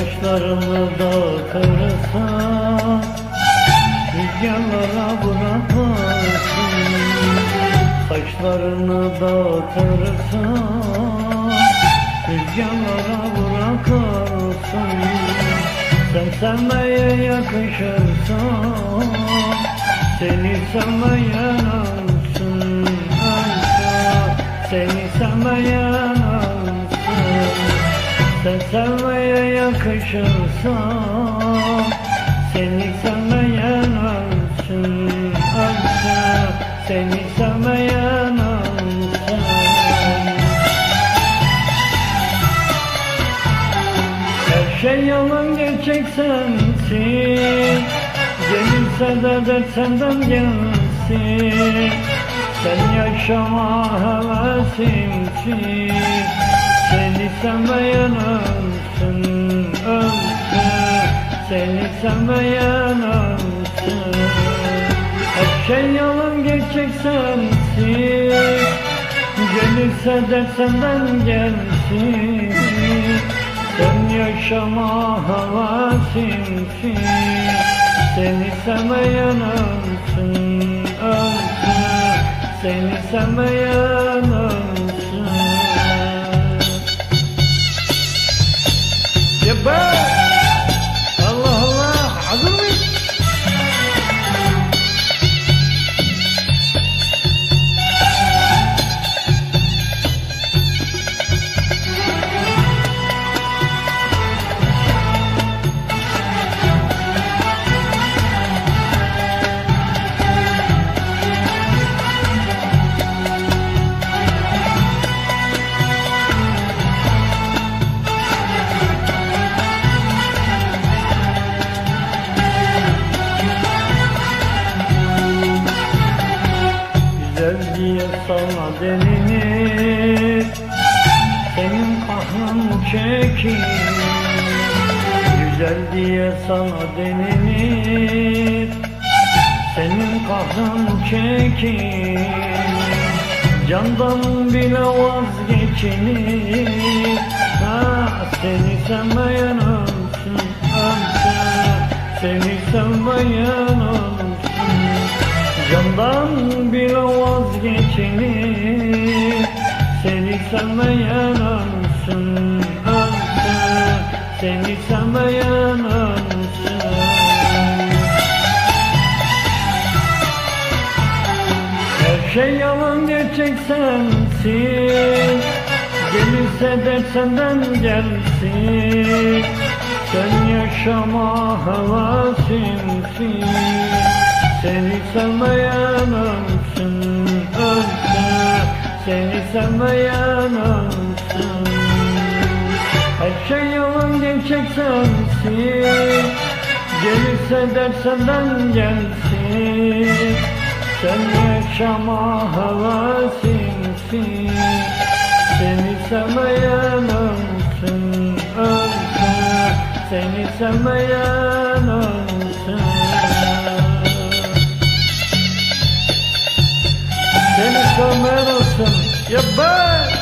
Saçlarını dağıtırsan Rüzgarlara bırakırsın Saçlarını dağıtırsan Rüzgarlara bırakırsın Sen sevmeye yakışırsan Seni sevmeyen ölsün ölsün Seni sevmeyen ölsün Sen sevmeye yakışırsan Seni sevmeyen ölsün ölsün. Seni sevmeyen ölsün. Her şey yalan gerçek sensin. Gelirse de dert senden gelsin. Sen yaşama hevesimsin Seni sevmeyen ölsün, ölsün Seni sevmeyen ölsün Her şey yalan gerçek sensin. Gelirse de senden gelsin. Sen yaşama havasimsin. Seni sevmeyen ölsün, ölsün Seni sevmeyen sana denilir Senin kahrın çekir Güzel diye sana denilir Senin kahrın çekir Candan bile vazgeçilir Ha, seni sevmeyen ölsün, ölsün. Seni sevmeyen ölsün Candan bile vazgeçilir Seni sevmeyen ölsün, ölsün. Seni sevmeyen ölsün. Her şey yalan gerçek sensin. Gelirse dert senden gelsin. Sen yaşama hevesimsin Seni sevmeyen ölsün, ölsün Seni sevmeyen ölsün Her şey yalan gerçek sensin. Gelirse dert senden gelsin. Sen yaşama hevesimsin Seni sevmeyen ölsün, ölsün Seni sevmeyen ölsün Seni sevmeyen ölsün Ya ben